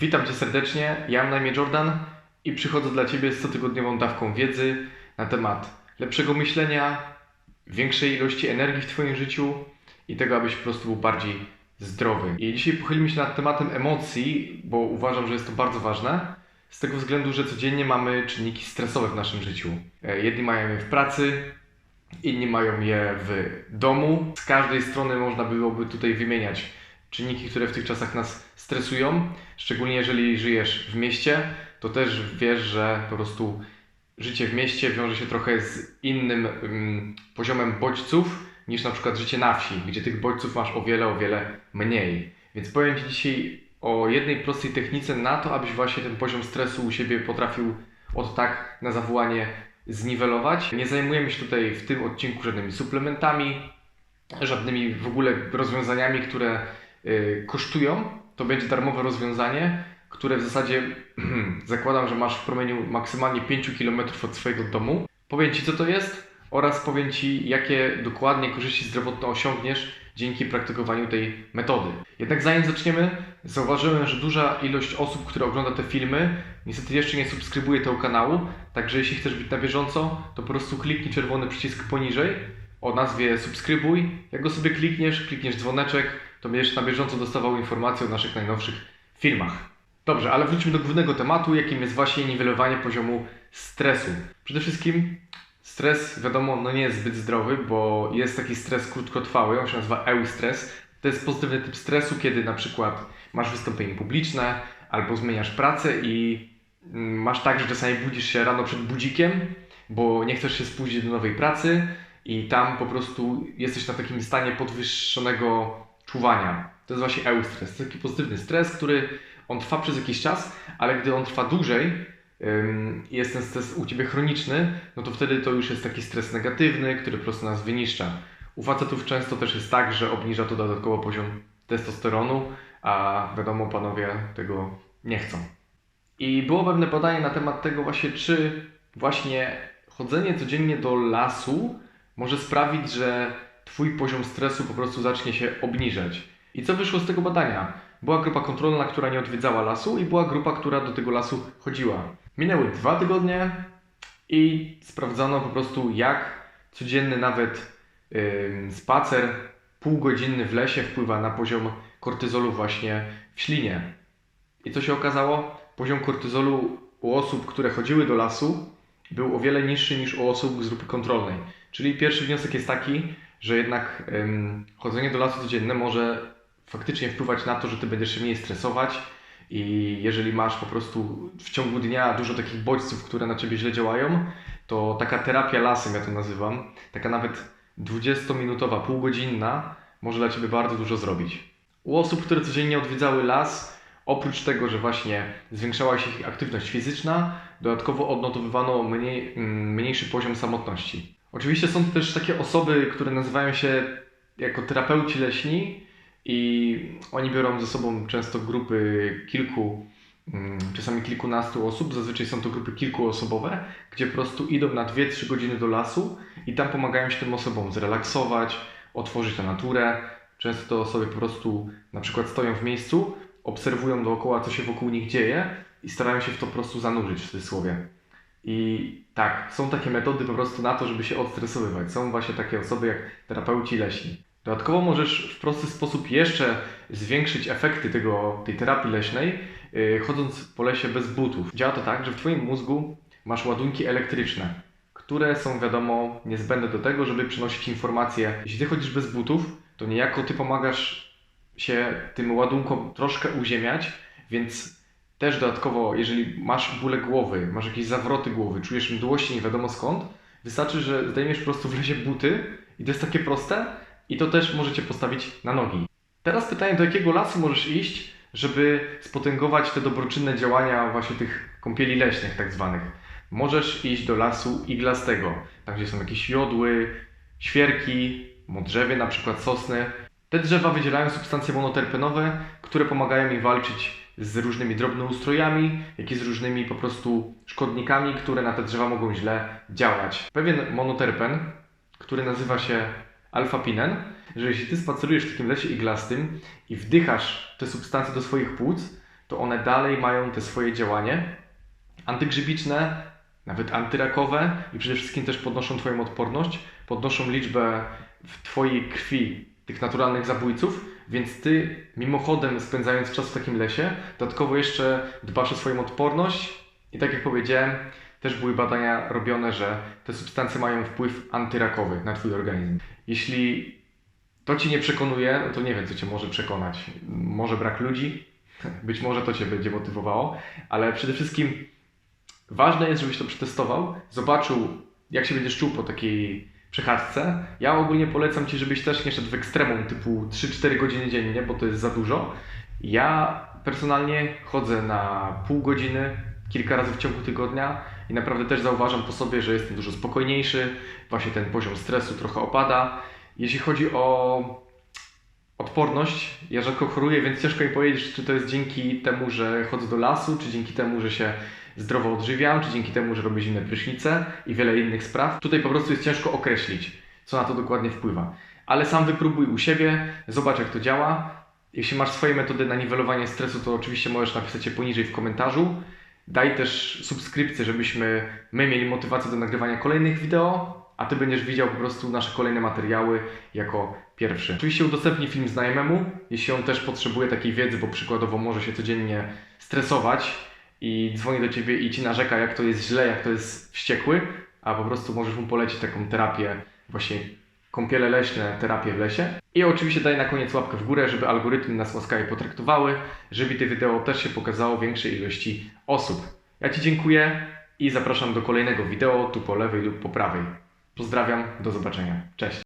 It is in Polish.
Witam Cię serdecznie, ja mam na imię Jordan i przychodzę dla Ciebie z cotygodniową dawką wiedzy na temat lepszego myślenia, większej ilości energii w Twoim życiu i tego, abyś po prostu był bardziej zdrowy. I dzisiaj pochylimy się nad tematem emocji, bo uważam, że jest to bardzo ważne. Z tego względu, że codziennie mamy czynniki stresowe w naszym życiu. E, Jedni mają je w pracy, inni mają je w domu. Z każdej strony można byłoby tutaj wymieniać czynniki, które w tych czasach nas stresują. Szczególnie jeżeli żyjesz w mieście, to też wiesz, że po prostu życie w mieście wiąże się trochę z innym ym, poziomem bodźców niż na przykład życie na wsi, gdzie tych bodźców masz o wiele, o wiele mniej. Więc powiem Ci dzisiaj o jednej prostej technice na to, abyś właśnie ten poziom stresu u siebie potrafił od tak na zawołanie zniwelować. Nie zajmujemy się tutaj w tym odcinku żadnymi suplementami, żadnymi w ogóle rozwiązaniami, które kosztują. To będzie darmowe rozwiązanie, które w zasadzie zakładam, że masz w promieniu maksymalnie 5 km od swojego domu. Powiem Ci, co to jest oraz powiem Ci, jakie dokładnie korzyści zdrowotne osiągniesz dzięki praktykowaniu tej metody. Jednak zanim zaczniemy, zauważyłem, że duża ilość osób, które ogląda te filmy, niestety jeszcze nie subskrybuje tego kanału, także jeśli chcesz być na bieżąco, to po prostu kliknij czerwony przycisk poniżej o nazwie subskrybuj. Jak go sobie klikniesz, klikniesz dzwoneczek, to będziesz na bieżąco dostawał informacje o naszych najnowszych filmach. Dobrze, ale wróćmy do głównego tematu, jakim jest właśnie niwelowanie poziomu stresu. Przede wszystkim stres, wiadomo, no nie jest zbyt zdrowy, bo jest taki stres krótkotrwały, on się nazywa eustres. To jest pozytywny typ stresu, kiedy na przykład masz wystąpienie publiczne albo zmieniasz pracę i mm, masz tak, że czasami budzisz się rano przed budzikiem, bo nie chcesz się spóźnić do nowej pracy i tam po prostu jesteś na takim stanie podwyższonego czuwania. To jest właśnie eustres. To taki pozytywny stres, który on trwa przez jakiś czas, ale gdy on trwa dłużej jest ten stres u Ciebie chroniczny, no to wtedy to już jest taki stres negatywny, który po prostu nas wyniszcza. U facetów często też jest tak, że obniża to dodatkowo poziom testosteronu, a wiadomo, panowie tego nie chcą. I było pewne badanie na temat tego właśnie, czy właśnie chodzenie codziennie do lasu może sprawić, że Twój poziom stresu po prostu zacznie się obniżać. I co wyszło z tego badania? Była grupa kontrolna, która nie odwiedzała lasu i była grupa, która do tego lasu chodziła. Minęły dwa tygodnie i sprawdzano po prostu jak codzienny nawet yy, spacer półgodzinny w lesie wpływa na poziom kortyzolu właśnie w ślinie. I co się okazało? Poziom kortyzolu u osób, które chodziły do lasu był o wiele niższy niż u osób z grupy kontrolnej. Czyli pierwszy wniosek jest taki, że jednak chodzenie do lasu codzienne może faktycznie wpływać na to, że ty będziesz się mniej stresować i jeżeli masz po prostu w ciągu dnia dużo takich bodźców, które na ciebie źle działają, to taka terapia lasem, ja to nazywam, taka nawet 20-minutowa, półgodzinna, może dla ciebie bardzo dużo zrobić. U osób, które codziennie odwiedzały las, oprócz tego, że właśnie zwiększała się ich aktywność fizyczna, dodatkowo odnotowywano mniej, mniejszy poziom samotności. Oczywiście są też takie osoby, które nazywają się jako terapeuci leśni i oni biorą ze sobą często grupy kilku, czasami kilkunastu osób. Zazwyczaj są to grupy kilkuosobowe, gdzie po prostu idą na 2-3 godziny do lasu i tam pomagają się tym osobom zrelaksować, otworzyć tę naturę. Często to osoby po prostu na przykład stoją w miejscu, obserwują dookoła, co się wokół nich dzieje i starają się w to po prostu zanurzyć w cudzysłowie. I tak, są takie metody po prostu na to, żeby się odstresowywać. Są właśnie takie osoby jak terapeuci leśni. Dodatkowo możesz w prosty sposób jeszcze zwiększyć efekty tego, tej terapii leśnej, yy, chodząc po lesie bez butów. Działa to tak, że w Twoim mózgu masz ładunki elektryczne, które są wiadomo niezbędne do tego, żeby przynosić informacje. Jeśli Ty chodzisz bez butów, to niejako Ty pomagasz się tym ładunkom troszkę uziemiać, więc też dodatkowo, jeżeli masz bóle głowy, masz jakieś zawroty głowy, czujesz mdłości nie wiadomo skąd, wystarczy, że zdejmiesz po prostu w lesie buty i to jest takie proste i to też możecie postawić na nogi. Teraz pytanie, do jakiego lasu możesz iść, żeby spotęgować te dobroczynne działania właśnie tych kąpieli leśnych tak zwanych. Możesz iść do lasu iglastego, tam gdzie są jakieś jodły, świerki, modrzewie, na przykład sosny. Te drzewa wydzielają substancje monoterpenowe, które pomagają im walczyć z różnymi drobnoustrojami, jak i z różnymi po prostu szkodnikami, które na te drzewa mogą źle działać. Pewien monoterpen, który nazywa się alfapinen, że jeśli ty spacerujesz w takim lesie iglastym i wdychasz te substancje do swoich płuc, to one dalej mają te swoje działanie antygrzybiczne, nawet antyrakowe i przede wszystkim też podnoszą Twoją odporność, podnoszą liczbę w Twojej krwi tych naturalnych zabójców, więc Ty mimochodem spędzając czas w takim lesie, dodatkowo jeszcze dbasz o swoją odporność i tak jak powiedziałem, też były badania robione, że te substancje mają wpływ antyrakowy na Twój organizm. Jeśli to Ci nie przekonuje, no to nie wiem, co Cię może przekonać. Może brak ludzi, być może to Cię będzie motywowało, ale przede wszystkim ważne jest, żebyś to przetestował, zobaczył, jak się będziesz czuł po takiej przechadzce. Ja ogólnie polecam Ci, żebyś też nie szedł w ekstremum typu 3-4 godziny dziennie, bo to jest za dużo. Ja personalnie chodzę na pół godziny, kilka razy w ciągu tygodnia i naprawdę też zauważam po sobie, że jestem dużo spokojniejszy, właśnie ten poziom stresu trochę opada. Jeśli chodzi o odporność, ja rzadko choruję, więc ciężko mi powiedzieć, czy to jest dzięki temu, że chodzę do lasu, czy dzięki temu, że się zdrowo odżywiam, czy dzięki temu, że robię zimne prysznice i wiele innych spraw. Tutaj po prostu jest ciężko określić, co na to dokładnie wpływa. Ale sam wypróbuj u siebie, zobacz jak to działa. Jeśli masz swoje metody na niwelowanie stresu, to oczywiście możesz napisać je poniżej w komentarzu. Daj też subskrypcję, żebyśmy my mieli motywację do nagrywania kolejnych wideo, a Ty będziesz widział po prostu nasze kolejne materiały jako pierwszy. Oczywiście udostępnij film znajomemu, jeśli on też potrzebuje takiej wiedzy, bo przykładowo może się codziennie stresować i dzwoni do Ciebie i Ci narzeka, jak to jest źle, jak to jest wściekły, a po prostu możesz mu polecić taką terapię, właśnie kąpiele leśne, terapię w lesie. I oczywiście daj na koniec łapkę w górę, żeby algorytmy nas łaskawie potraktowały, żeby to wideo też się pokazało większej ilości osób. Ja Ci dziękuję i zapraszam do kolejnego wideo tu po lewej lub po prawej. Pozdrawiam, do zobaczenia. Cześć.